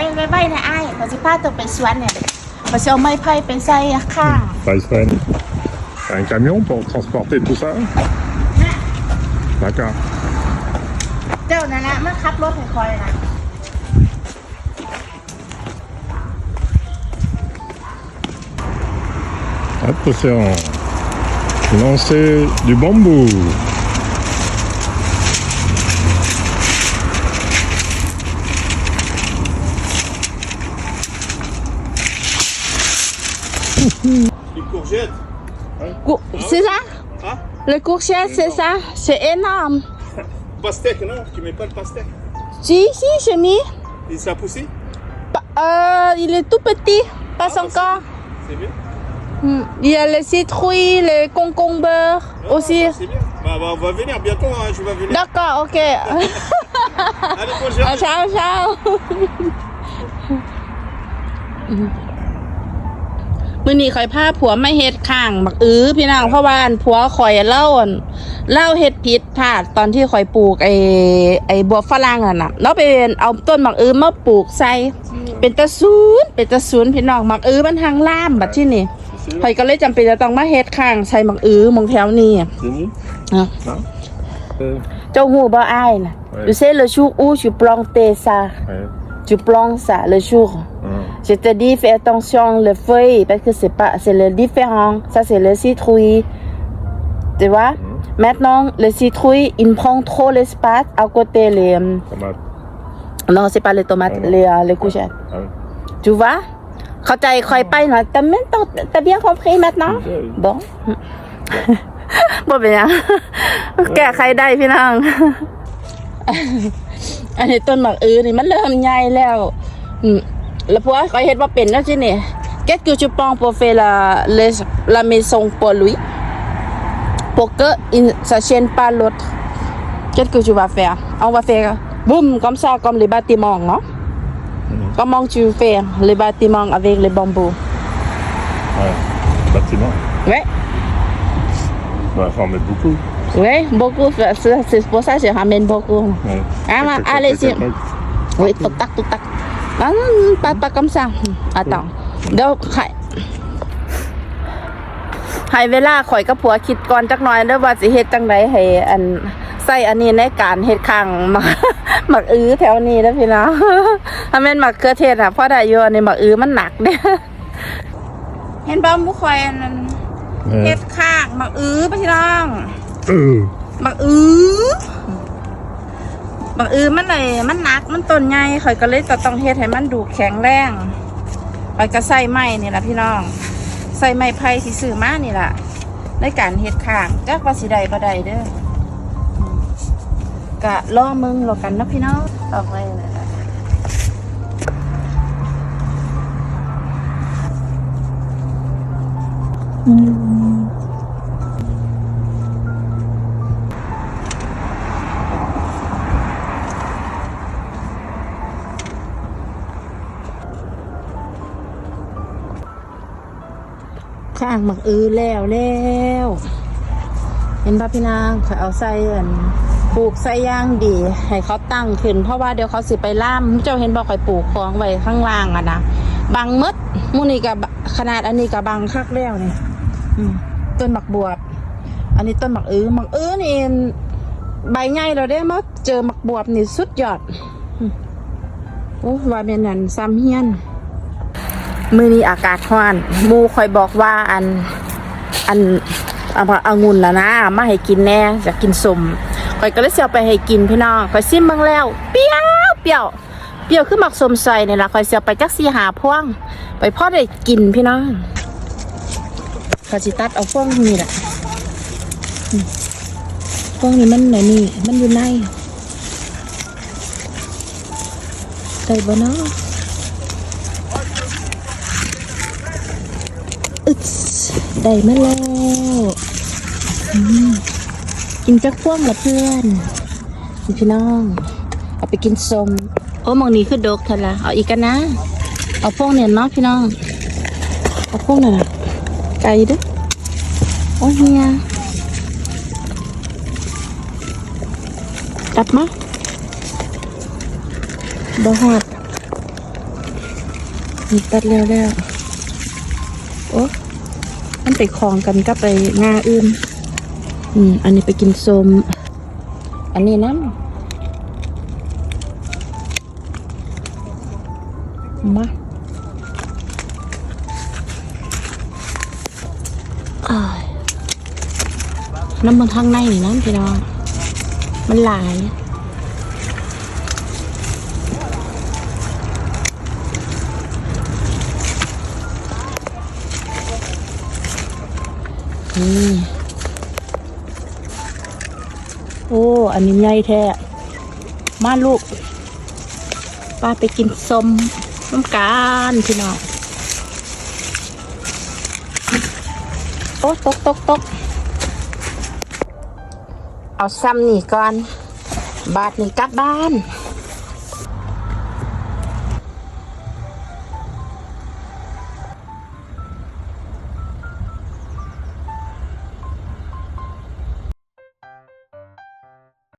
ว้ไว้ไว้นะไอ้ายขอสิพาตัวไปสวนเนี่ยขอสิเอาไม้ไผ่ไปใส่ข้าง Tyson. T'as un camion pour transporter tout ça D'accord. เจ้านั่นแหละมาขับรถให้คอยนะ Attention. Lancer du bambou. Hein? C'est ça? Hein? Le courgette, c'est ça C'est énorme. pastèque, non? Tu mets pas le pastèque Si, si, j'ai mis. Et ça poussé euh, Il est tout petit, pas ah, bah, encore. C'est bien. Hmm. Il y a les citrouilles, les concombres ah, bah, aussi. C'est bien. Bah, on va venir bientôt, hein, je vais venir. D'accord, ok. Allez, bonjour. Ah, ciao, ciao. มื่อนี้ข่อยพาผัวไม่เฮ็ดข้างบักอื้อพี่นางเพราะว่าอันผัวข่อยเล่าอั่นเล่าเฮ็ดผิดพลาดตอนที่ข่อยปลูกไอ้ไอ้บัวฝรั่งอะน่ะเนาะเป็นเอาต้นบักอื้อมาปลูกใส่เป็นตะศูนย์เป็นตะศูนย์พี่น้องบักอื้อมันทางล่ามบัดที่นี่ข่อยก็เลยจำเป็นจะต้องมาเฮ็ดข้างใส่บักอื้อหมองแถวนี้อะ Fini อะ Euh, เจ้าหูบ่อ้ายน่ะ Ouais. tu sais le jour où tu plantais ça ouais. tu plantes ça le jour Hum. Je te dis, fais attention les feuilles parce que c'est pas, c'est le différent. Ça, c'est le citrouille. Tu vois? Maintenant, le citrouille, il prend trop l'espace à côté les. euh, Tomate. Non, c'est pas les tomates, Ah non. les, euh, les courgettes. Ah oui. Tu vois? เข้าใจคอยไปหน่อยแต่ไม่ต้องแต่ bien compris maintenant Oui. bon บ่เป็นหยังแก้ไขได้พี่น้องอันนี้ต้นหมากอือนี่มันเริ่มใหญ่แล้ว อืมแล้วพวกเขาเฮ็ดว่าเป็นแล้วสิเนี่ย Qu'est-ce que tu penses pour faire la, les, la maison pour lui pour que il ne s'achète pas l'autre Qu'est-ce que tu vas faire On va faire boum comme ça comme les bâtiments non Comment tu fais les bâtiments avec les bambous Ouais. Bâtiment. Ouais Bah, faut en mettre beaucoup. Oui, beaucoup. C'est c'est pour ça que je ramène beaucoup. Ouais. Ah, ma- Tac, tac, allez, tac, c'est- tac, tac. Oui, tout tac, tout tac. Ah, non, pas, pas comme ça. Attends. เดี๋ยวให้ให้เวลาข่อยกับผัวคิดก่อนจักหน่อยเด้อว่าสิเฮ็ดจังไดให้อันใส่อันนี้ในการเฮ็ดข้างหมักหมักอื้อแถวนี้เด้อพี่น้องถ้าแม่นหมักเครือเทศอะพอได้อยู่อันนี้หมักอื้อมันหนักเด้เห็นบ่หมูข่อยอันนั้นเฮ็ด Ouais. ข้างหมักอื้อพี่น้อง Euh. บักอือ บักอือมันเลยมันหนักมันต้นใหญ่ข่อยก็เลยต้องเฮ็ดให้มันดูแข็งแรงข่อยก็ใส่ไม้นี่แหละพี่น้องใส่ไม้ไผ่ที่ซื้อมานี่แหละในการเฮ็ดข้างจักว่าสิได้บ่ได้เด้ออืมกะรอมึงรอกันเนาะพี่น้องออกไปเลยล่ ข้างบักอือแล้วแล้วเห็นป่ะพี่นางข่อยเอาใส่อันปลูกใส่ย่างดี ให้เขาตั้งขึ้น เพราะว่าเดี๋ยวเขาสิไปล่ามเจ้าเห็นบอกข่อยปลูกของไว้ข้างล่างอะนะบังมดมูนี่กับขนาดอันนี้กับบังคักแล้วนี่ต้นบักบวบ อันนี้ต้นบักอื้อบักอื้อนี่ใบใหญ่เราได้มาเจอบักบวบนี่สุดยอดโอ้ว่าเป็นนั่นซ้ำเฮียน มือนี้อากาศร้อนมูคอยบอกว่าอันอันเอามาเอางุ่นแล้วนะมาให้กินแน่จะกินสมคอยก็เลยเสียไปให้กินพี่น้องคอยซิมเบ้างแล้ว เปรี้ยวเปรี้ยวเปรี้ยวคือหมักสมใส่นี่ละคอยเสียไปจักสีหาพ่วง ไปพ่อได้กินพี่น้องคอยสิตัดเอาพ่วงนี่แหละพ่วงนี้มันไหนนี่มันอยู่ในได้บ่เนาะ อึดได้มาแล้วกินจักพ่วงละเพื่อนพี่น้อง เอาไปกินสมโอ้มองนี้คือดกทันละเอาอีกกันนะ เอาพวกเนี่ยเนาะพี่น้อง เอาพวกเนี่ยไก่ด้วยโอ้เฮียตัดมาบ่หอดตัดแล้วแล้วโอ้ มันไปคลองกันกับไปงาอื่น อืม อันนี้ไปกินส้ม อันนี้น้ำมาอ้ยน้ำมันทางในนี่น้ำพี่น้อง มันหลาย นี่โอ้ อันนี้ใหญ่แท้ มาลูก ป้าไปกินส้มน้ำกันพี่น้อง โอ้ตกตกตกเอาซ้ำนี่ก่อน บาทนี่กลับบ้าน